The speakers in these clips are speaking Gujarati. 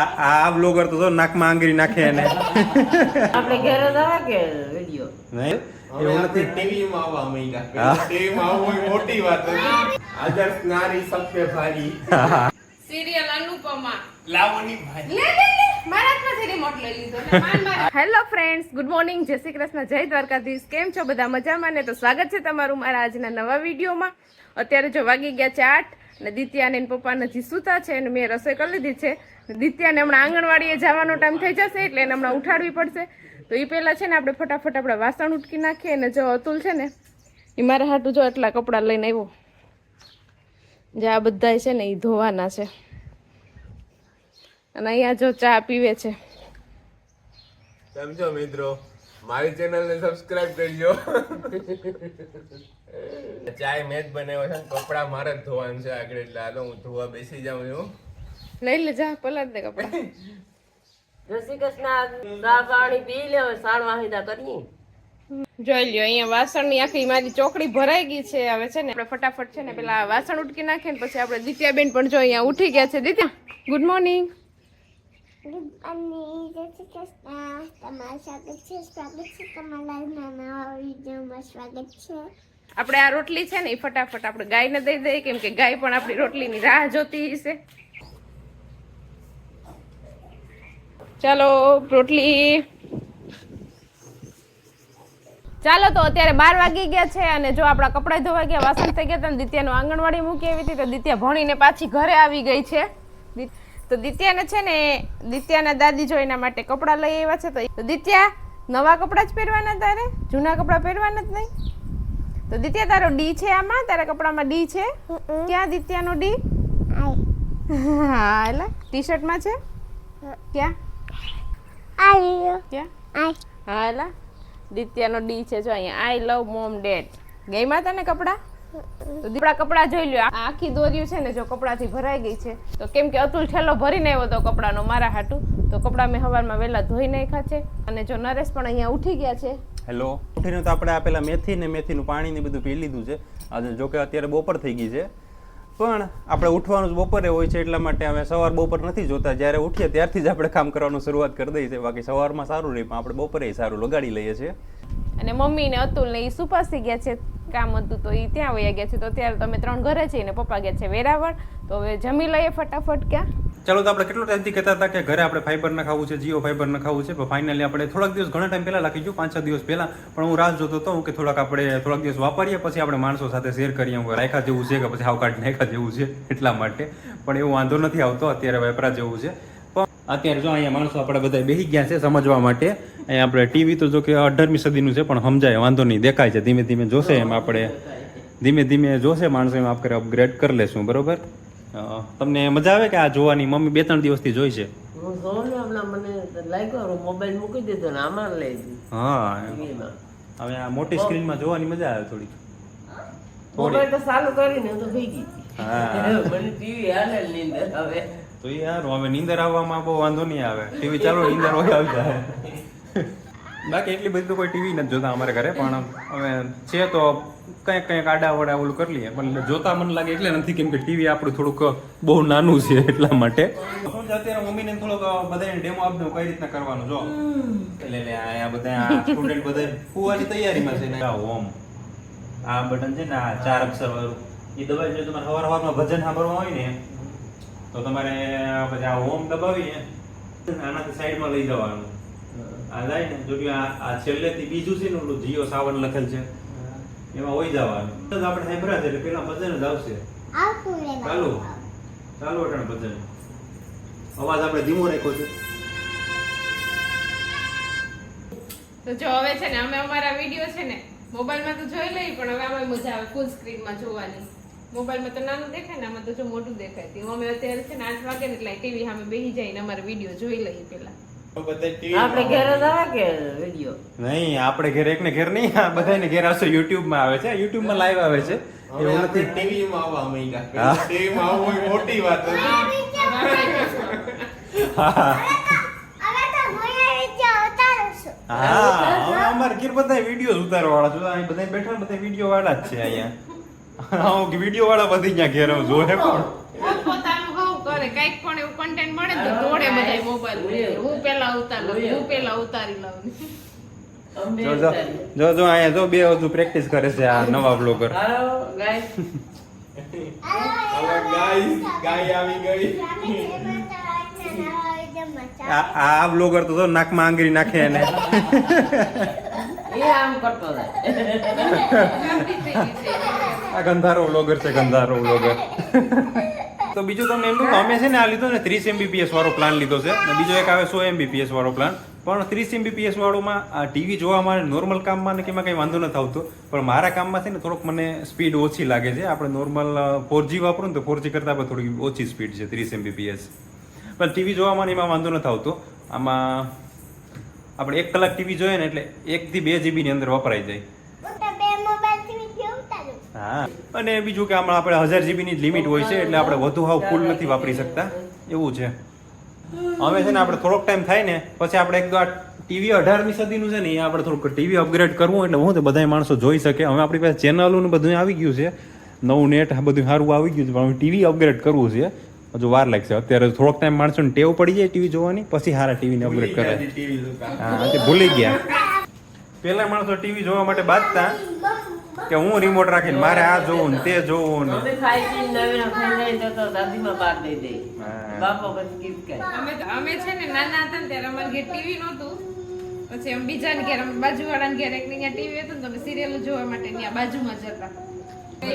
આ આ બ્લોગર તો નાકમાં આંગળી નાખે એને. આપણે ઘરે જવા કે વિડિયો નહીં? એવું નથી. ટીવીમાં આવવા માંડ્યા. ટીવીમાં આવવું મોટી વાત હતી. આદર્શ નારી સત્ય ભારી. સિરિયલ અનુપમા. લાવણી લે લે લે. હેલો ફ્રેન્ડ્સ ગુડ મોર્નિંગ જય શ્રી કૃષ્ણ, જય દ્વારકાધીશ. કેમ છો બધા મજામાં ને તો સ્વાગત છે તમારું મારા આજના નવા વિડીયોમાં. અત્યારે જો વાગી ગયા છે આઠ ને દિત્યાને એના પપ્પા નથી સૂતા છે અને મેં રસોઈ કરી લીધી છે. દિત્યાને હમણાં આંગણવાડીએ જવાનો ટાઈમ થઈ જશે એટલે એને હમણાં ઉઠાડવી પડશે. તો એ પહેલાં છે ને આપણે ફટાફટ આપણે વાસણ ઉટકી નાખીએ અને જો અતુલ છે ને એ મારા હાટું જો એટલા કપડાં લઈને આવ્યો. જે આ બધા છે ને એ ધોવાના છે. અને અહીંયા જો ચા પીવે છે. સમજો મિત્રો? મારી ચેનલ ને સબસ્ક્રાઇબ કરજો. ચાય મેચ બનાવ્યો છે કપડા મારે જ ધોવાનું છે આગળ એટલે હાલો હું ધોવા બેસી જાઉં છું. લઈ લે જા પલાટ દે કપડા. જય શ્રી કૃષ્ણ. દા પાણી પી લે સાણવા સાણ વાહિદા કરીએ. જોઈ લ્યો અહીંયા વાસણની આખી મારી ચોકડી ભરાઈ ગઈ છે. હવે છે ને આપણે ફટાફટ છે ને પેલા વાસણ ઉટકી નાખીએ ને પછી આપણે દિત્યાબેન પણ જો અહીંયા ઉઠી ગયા છે. Ditya good morning. સ્વાગત છે આપણે આ રોટલી છે ને એ ફટાફટ આપણે ગાયને દઈ દઈએ, કેમ કે ગાય પણ આપણી રોટલીની રાહ જોતી હશે. ચાલો, રોટલી. ચાલો તો અત્યારે બાર વાગી ગયા છે અને જો આપણા કપડાં ધોવા ગયા, વાસણ થઈ ગયા હતા દિત્યાનું આંગણવાડી મૂકી આવી હતી, તો દિત્યા ભણીને પાછી ઘરે આવી ગઈ છે. તો દિત્યાને છે ને દિત્યાના દાદી જો એના માટે કપડાં લઈ આવ્યા છે તો દિત્યા નવા કપડાં જ પહેરવાના તારે? જૂના કપડાં પહેરવાના જ નહીં? તો દિત્યા તારો ડી છે આમાં? તારા કપડામાં ડી છે? ક્યાં દિત્યાનો ડી? હા એટલે ટી શર્ટમાં છે ક્યાં? ક્યાં? હા એટલે દિત્યાનો ડી છે જો અહીંયા આઈ લવ મોમ ડેડ ગઈમાં તને કપડા? તો દીપડા કપડા જોઈ લ્યો. આખી દોર્યું છે ને જો કપડાથી ભરાઈ ગઈ છે. તો કેમ કે અતુલ ઠેલો ભરીને આવ્યો હતો કપડાનો મારા હાટું. તો કપડા મેં સવારમાં વહેલા ધોઈ નાખ્યા છે. અને જો નરેશ પણ અહીંયા ઉઠી ગયા છે. હેલો. ઉઠીને તો આપણે આપેલા મેથી ને મેથીનું પાણી ને બધું પી લીધું છે. આજે જો કે અત્યારે બપોર થઈ ગઈ છે. પણ આપણે ઉઠવાનું જ બપોરે હોય છે એટલા માટે અમે સવાર બપોર નથી જોતા. જ્યારે ઉઠીએ ત્યારથી જ આપણે કામ કરવાનું શરૂઆત કરી દઈએ છીએ. બાકી સવારમાં સારું રહે પણ આપણે બપોરે સારું લગાડી લઈએ છીએ. અને મમ્મી ને અતુલ ને એ સુપાસી ગયા છે. કામ હતું તો એ ત્યાં વયા ગયા છે. તો અત્યારે તમે ત્રણ ઘરે છે ને પપ્પા ગયા છે વેરાવળ. તો હવે જમી લઈએ ફટાફટ ક્યાં? ચાલો તો આપણે કેટલો ટાઈમથી કહેતા હતા કે ઘરે આપણે ફાઈબર ના ખાવું છે, જીઓ ફાઈબર ના ખાવું છે, પણ ફાઇનલી આપણે થોડાક દિવસ ઘણા ટાઈમ પહેલા લખી ગયું પાંચ છ દિવસ પહેલા. પણ હું રાહ જોતો હતો કે થોડાક આપણે થોડાક દિવસ વાપરીએ, પછી આપણે માણસો સાથે શેર કરીએ, હું રાખ્યા જેવું છે કે પછી હાવ કાઢી નાખ્યા જેવું છે, એટલા માટે. પણ એવું વાંધો નથી આવતો, અત્યારે વેપરા જેવું છે. અત્યારે જો અહીંયા માણસો આપણે બધા બેસી ગયા છે સમજવા માટે. અહીંયા આપણે ટીવી તો જો કે અઢારમી સદીનું છે પણ સમજાય વાંધો નહીં દેખાય છે. ધીમે ધીમે જોશે એમ આપણે. ધીમે ધીમે જોશે માણસો એમ આપણે અપગ્રેડ કરી લેશું બરોબર? તમને મજા આવે કે આ જોવાની? મમ્મી બે ત્રણ દિવસથી જોઈ છે. હું હવે આ મોટી સ્ક્રીનમાં જોવાની મજા આવે થોડી મોબાઈલ તો ચાલુ કરીને તો ગઈ. હા. મને ટીવી હાલે નીંદર હવે. તો યાર હવે નીંદર આવવામાં બહુ વાંધો નહીં આવે. ટીવી ચાલુ નીંદર હોય આવી જાય. બાકી એટલી બધી તો કોઈ ટીવી નથી જોતા અમારે ઘરે પણ હવે છે તો કંઈક કંઈક આડા વડા ઓલું કરી લઈએ. પણ જોતા મને લાગે એટલે નથી કેમ કે ટીવી આપણું થોડુંક બહુ નાનું છે એટલા માટે. હું અત્યારે મમ્મીને થોડોક બધાને ડેમો આપી દઉં કઈ રીતના કરવાનું જો. એટલે આ બધા સ્ટુડન્ટ બધા ફુવાની તૈયારીમાં છે ને. આ હોમ આ બટન છે ને આ ચાર અક્ષર વાળું. એ દબાવી જો તમારે સવાર સવારમાં ભજન સાંભળવા હોય ને તો તમારે પછી આ હોમ દબાવીને આનાથી સાઈડમાં લઈ જવાનું. આ જાય ને જો કે આ છેલ્લેથી બીજું છે ને ઓલું જીઓ સાવન લખેલ છે. એમાં હોઈ જવાનું. તો આપણે સાંભળ્યા છે એટલે પેલા ભજન જ આવશે. આવતું રે ચાલુ. ચાલુ અટાણ ભજન. અવાજ આપણે ધીમો રાખ્યો છે. તો જો હવે છે ને અમે અમારા વીડિયો છે ને મોબાઈલમાં તો જોઈ લઈ પણ હવે આમાં મજા આવે ફૂલ સ્ક્રીનમાં જોવાની. મોબાઈલમાં તો નાનું દેખાય ને આમાં તો જો મોટું દેખાય. તે અમે અત્યારે છે ને આઠ વાગે ને એટલે ટીવી સામે બેસી જઈને અમારે વીડિયો જોઈ લઈએ પેલા બધા ટીવી આપણે ઘરે જવા કે વીડિયો? નહીં આપણે ઘેર એકને ઘેર નહીં આ બધાને ઘેર આવશે યુટ્યુબમાં આવે છે. યુટ્યુબમાં લાઈવ આવે છે. એવું નથી. ટીવીમાં આવવા મોટી વાત હા છું. હા હવે અમારે ઘેર બધા વીડિયો ઉતારવા વાળા છે. અહીં બધા બેઠા બધા વીડિયો વાળા જ છે અહીંયા. હા વિડિયો વાળા બધી ત્યાં ઘેર જોવે પણ પોતાનું હવ કરે કંઈક પણ એવું કન્ટેન્ટ મળે તો તોડે બધા મોબાઈલ હું પેલા ઉતાર લઉં હું પેલા ઉતારી લઉં. જો જો અહીંયા જો બે હજુ પ્રેક્ટિસ કરે છે આ નવા બ્લોગર આ આ બ્લોગર તો નાકમાં આંગળી નાખે એને. એ આમ કરતો આ ગંધારો વ્લોગર છે, ગંધારો વ્લોગર તો બીજું તમને એમ તો અમે છે ને આ લીધો ને ત્રીસ એમબીપીએસ વાળો પ્લાન લીધો છે. અને બીજો એક આવે સો એમબીપીએસ વાળો પ્લાન પણ ત્રીસ એમબીપીએસ વાળોમાં આ ટીવી જોવામાં નોર્મલ કામમાં ને કે એમાં કંઈ વાંધો નથી આવતો. પણ મારા કામમાં છે ને થોડોક મને સ્પીડ ઓછી લાગે છે. આપણે નોર્મલ ફોરજી વાપરું ને તો ફોરજી કરતાં પણ થોડી ઓછી સ્પીડ છે, ત્રીસ એમબીપીએસ પણ ટીવી જોવામાં એમાં વાંધો નથી આવતો. આમાં આપણે એક કલાક ટીવી જોઈએ ને એટલે એકથી બે જીબીની અંદર વપરાઈ જાય. હા. અને બીજું કે આમાં આપણે હજાર જીબીની લિમિટ હોય છે એટલે આપણે વધુ હાવ ફૂલ નથી વાપરી શકતા. એવું છે. હવે છે ને આપણે થોડોક ટાઈમ થાય ને પછી આપણે એક આ ટીવી અઢારમી સદીનું છે ને એ આપણે થોડુંક ટીવી અપગ્રેડ કરવું એટલે હું તો બધા માણસો જોઈ શકે. હવે આપણી પાસે ચેનલો ને બધું આવી ગયું છે. નવું નેટ આ બધું સારું આવી ગયું છે પણ ટીવી અપગ્રેડ કરવું છે. હજુ વાર લાગશે. અત્યારે થોડોક ટાઈમ માણસોને ટેવ પડી જાય ટીવી જોવાની પછી સારા ટીવીને અપગ્રેડ કરે. હા તે ભૂલી ગયા. પહેલાં માણસો ટીવી જોવા માટે બાજતા. કે હું રિમોટ રાખીને મારે આ જોવું ને તે જોવું ને. અમે છે ને નાના હતા ને ત્યારે અમારે ઘેર ટીવી નહોતું. પછી અમે બીજાને ઘેર અમે બાજુવાળાને ઘેર એક ત્યાં ટીવી હતું ને તમે અમે સિરિયલ જોવા માટે ત્યાં બાજુમાં જતા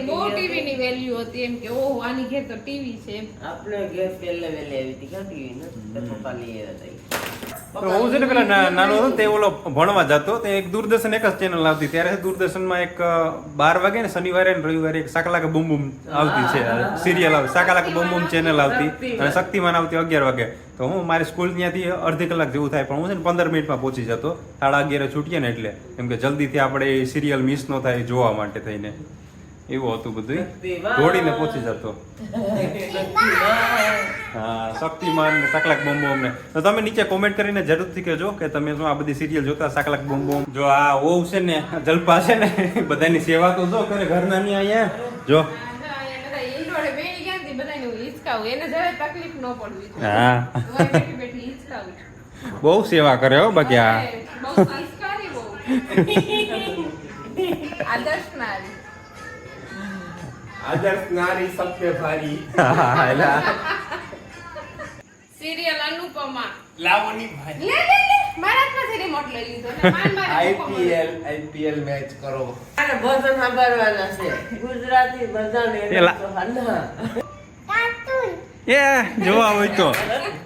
બહુ ટીવી ની વેલ્યુ હતી એમ કે ઓહ આની ઘેર તો ટીવી છે. એમ આપણે ઘેર પહેલે વહેલે આવી હતી. ટીવી ને? પપ્પા લઈ આવ્યા હું છે ને પેલા નાનો હતો તે ઓલો ભણવા જતો તે એક દૂરદર્શન એક જ ચેનલ આવતી. ત્યારે દૂરદર્શનમાં એક બાર વાગે ને શનિવારે ને રવિવારે એક સાકલાક બૂમ બૂમ આવતી છે. સિરિયલ આવે સાકલાક બૂમ બૂમ ચેનલ આવતી અને શક્તિમાન આવતી અગિયાર વાગે. તો હું મારી સ્કૂલ ત્યાંથી અડધી કલાક જેવું થાય. પણ હું છે ને પંદર મિનિટમાં પહોંચી જતો. સાડા અગિયારે છૂટીએ ને એટલે. કેમ કે જલ્દીથી આપણે સિરિયલ મિસ ન થાય જોવા માટે થઈને. એવું હતું બધું દોડીને પહોંચી જતો. હા શક્તિમાન ને સાકલાક બોમ બોમ ને તો તમે નીચે કોમેન્ટ કરીને જરૂરથી કહેજો કે તમે શું આ બધી સિરિયલ જોતા સાકલાક બોમ બોમ જો આ ઓવ છે ને જલપા છે ને બધાની સેવા તો જો કરે ઘરના ની અહીંયા. જો. બહુ સેવા કરે હો બાકી આ આદર્શ સંસ્કારી બહુ. આદર્શનારી. આદર્શ નારી સત્ય ભારી. હા, એટલે સિરિયલ અનુપમા. લાવણી ભાઈ લે લે લે. મારા હાથમાંથી remote લઈ લીધો ને. માન મારે આઈપીએલ આઈપીએલ મેચ કરો. મારે ભજન સાંભળવાના છે. ગુજરાતી બધાને એને પેલા- એ જોવા હોય તો.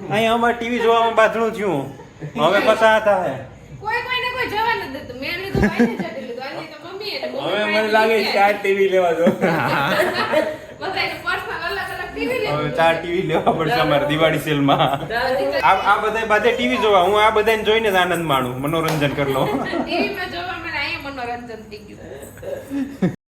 અહીંયા અમારે ટીવી જોવામાં બાથણું થયું. હવે પસાર થાય. કોઈ કોઈને કોઈ જવા નથી દેતું. મેં લીધું ભાઈને જડી લીધું આની તો મમ્મીએ ને મમ્મી હવે મને લાગે. ચાર ટીવી લેવા હવે ચાર ટીવી લેવા પડશે અમારે દિવાળી સેલમાં. આ આ બધા બધે ટીવી જોવા. હું આ બધાને જોઈને જ આનંદ માણું. મનોરંજન કરી લઉં. TV માં જોવા મને અહીંયા મનોરંજન થઈ ગયું.